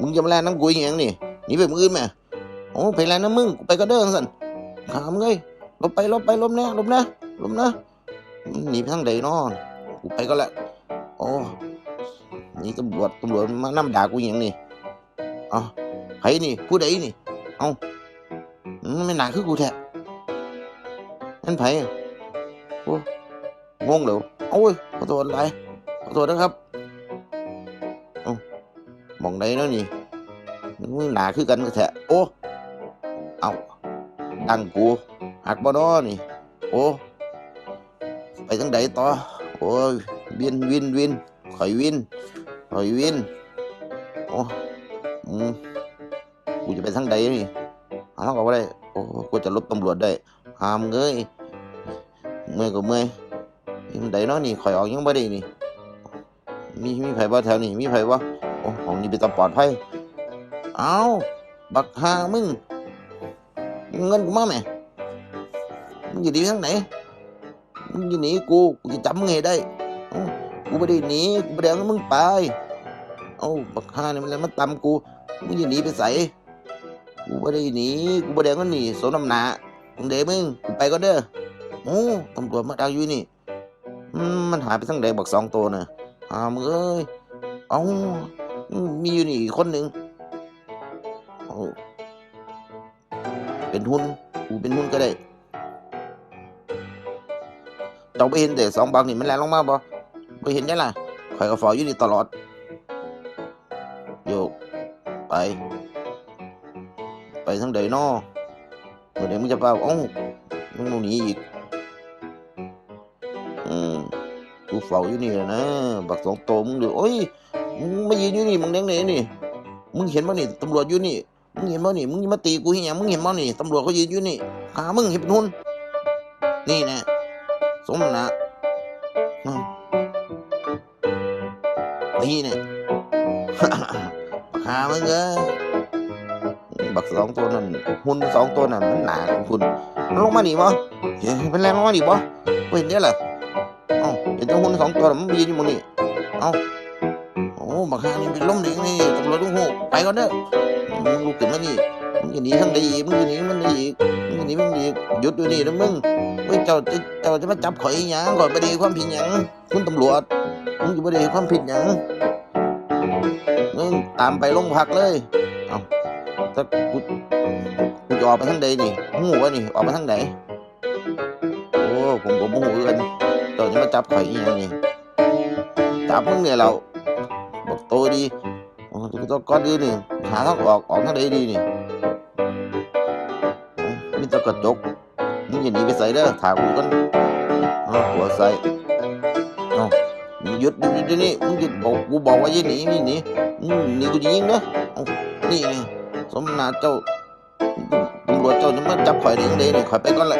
มึงจะมาแลนน้ำกูอีหยังนี่หนีไปมืออื่นไหมโอ้ไปแลนน้ำมึงไปก็เด้อสันขามงเอ้ยลบไปลบไปลบนะลบนะลบนะหนีไปทางใดนอนกูไปก็แล้วโอ้นี่ตำรวจตำรวจมานั่ด่ากูอย่างนี่อ๋อไผนี่ผู้ใดนี่ เอาไม่หนาคือกูแท้นั่นไผอะโอ้งงเหรอโอ้ยขอโทษหลายขอโทษนะครับ มองใดเนาะนี่มึงหนาคือกันก็แท้โอ้เอาดังกูหักบ่เนอนี่ โอ้ ไปทางใดต่อ โอ้ยวินวินวินข่อยวินข่อยวินโอ้อืมกูจะไปทางใดนี่หาทางออกบ่ได้โอ้กูจะลบตำรวจได้หามเงยเมื่อยก็เมื่อยมันใดเนาะนี่ข่อยออกยังบ่ได้นี่ มีมีไผบ่แถวนี้มีไผบ่ โอ้ห้องนี้เป็นตาปลอดภัยเอาบักหามึง เงินกูมาแหมมึงอยู่ดีทางไหนมึงจะหนีกูกูจะจำมึงให้ได้กูไม่ได้หนีกูไม่ได้เอาเงินมึงไปเอาบักฮานี่มันอะไรมาตำกูมึงจะหนีไปใส่กูไม่ได้หนีกูไม่ได้เอาเงินนี่สมน้ำหนามึงเดมึงกูไปก็เด้อโอ้ตำรวจมาดักอยู่นี่มันหายไปทั้งแดงบักสองตัวน่ะอ่ามึงเอ้ยเอา มีอยู่นี่คนหนึ่งเอ้าเป็นหุ้นกูเป็นหุ้นก็ได้เจ้าไปเห็นแต่สองบักนี่มันแรงลงมาบ่ไปเห็นยังล่ะข่อยก็ฟออยู่นี่ตลอด โยก ไป ไปทางใดนอเมื่อใดมึงจะเป่าเอ้ามึงหนีอีก อืมกูเฝ้าอยู่นี่แหละนะ บักสองโตมึงดูโอ้ย มึงมายืนอยู่นี่มึงแดงไหนนี่ มึงเห็นบ่นี่ตำรวจอยู่นี่ มึงเห็นบ่นี่ มึงมาตีกูเหี้ยมึงเห็นบ่นี่ตำรวจเขายืนอยู่นี่ขามึงเห็นเป็นหุ่นนี่น่สมนะนี่เนี่ยหามึงเอ้บักสองตัวนั่นหุ่นสองตัวนั่นมันหนาของคุณมันลงมาหนีบ่เฮ้ยเป็นแรงลงมาหนีบ่เห็นได้อล่ะเอ้าเห็นตัวหุ่นสองตัวมันยืนอยู่มองนี่เอ้า อ้บักหานี่เป็นล้มเด็กนี่ตำรวจลุงโหไปก่อนเด้อมึงลุกขึ้นมานี่มึงจะหนีทางใดอีกมึงจะหนีมันใดอีกมึงจะหนีมันอีกหยุดอยู่นี่นะมึงเฮ้ยเจ้าจะเจ้าจะมาจับข่อยอีหยังข่อยไม่ได้ความผิดหยังคุณตำรวจมึงจะไม่ได้ความผิดหยังมึงตามไปโรงพักเลยเอาถ้ากูกูจะออกไปทางใดนี่หูวะนี่ออกไปทางไหนโอ้ผมผมหูกันเจ้าจะมาจับข่อยอีหยังนี่จับมึงเนี่ยเรา โตดีต้องก้อนดีนี่หาทางออกออกทางใดดีนี่มีแตะกระจกมึงอย่าหนีไปใส่เด้อถากูกันหัวใส่มึงหยุดหยุดหยุดนี่มึงหยุดบอกกูบอกว่าอย่าหนีนี่หนีหนีกูจะยิงเด้อเอ้านี่ไงสมนาเจ้าตำรวจเจ้าจะมาจับข่อยได้ยังไงนี่ข่อยไปก่อนละ